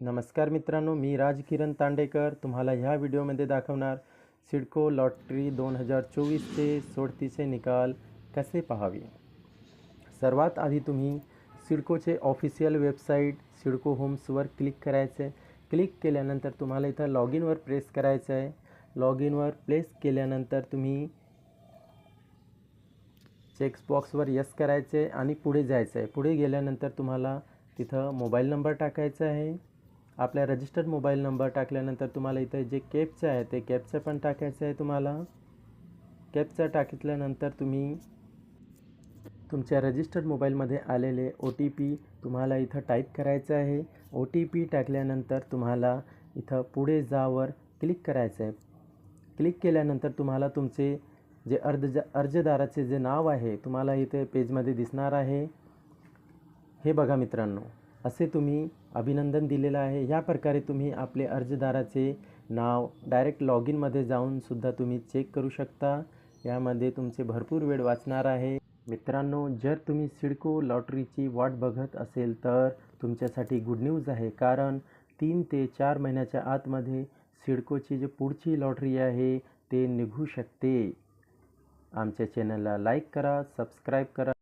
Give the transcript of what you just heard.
नमस्कार मित्रांनो मी राजकिरण तांडेकर तुम्हाला ह्या व्हिडिओमध्ये दाखवणार. सिडको लॉटरी दोन हजार चोवीसचे सोडतीचे निकाल कसे पाहावे? सर्वात आधी तुम्ही सिडकोचे ऑफिशियल वेबसाईट सिडको होम्सवर क्लिक करायचं. आहे क्लिक केल्यानंतर तुम्हाला इथं लॉग इनवर प्रेस करायचं आहे. लॉग इनवर प्लेस केल्यानंतर तुम्ही चेक्सबॉक्सवर यस करायचे आहे आणि पुढे जायचं आहे. पुढे गेल्यानंतर तुम्हाला तिथं मोबाईल नंबर टाकायचा आहे. आपल्या रजिस्टर्ड मोबाईल नंबर टाकल्यानंतर तुम्हाला इथं जे कॅपचं आहे ते कॅपचं पण टाकायचं आहे तुम्हाला. कॅपचं टाकितल्यानंतर तुम्ही तुमच्या रजिस्टर्ड मोबाईलमध्ये आलेले ओ टी पी तुम्हाला इथं टाईप करायचं आहे. ओ टी पी टाकल्यानंतर तुम्हाला इथं पुढे जावर क्लिक करायचं आहे. क्लिक केल्यानंतर तुम्हाला तुमचे जे अर्ज अर्जदाराचे जे नाव आहे तुम्हाला इथे पेजमध्ये दिसणार आहे. हे बघा मित्रांनो. असे तुम्ही अभिनंदन दिलेलं आहे. ह्या प्रकारे तुम्ही आपले अर्जदाराचे नाव डायरेक्ट लॉग इनमध्ये जाऊन सुद्धा तुम्ही चेक करू शकता. यामध्ये तुमचे भरपूर वेळ वाचणार आहे. मित्रांनो जर तुम्ही सिडको लॉटरीची वाट बघत असेल तर तुमच्यासाठी गुड न्यूज आहे. कारण तीन ते चार महिन्याच्या आतमध्ये सिडकोची जी पुढची लॉटरी आहे ते निघू शकते. आमच्या चॅनलला लाईक करा सबस्क्राईब करा.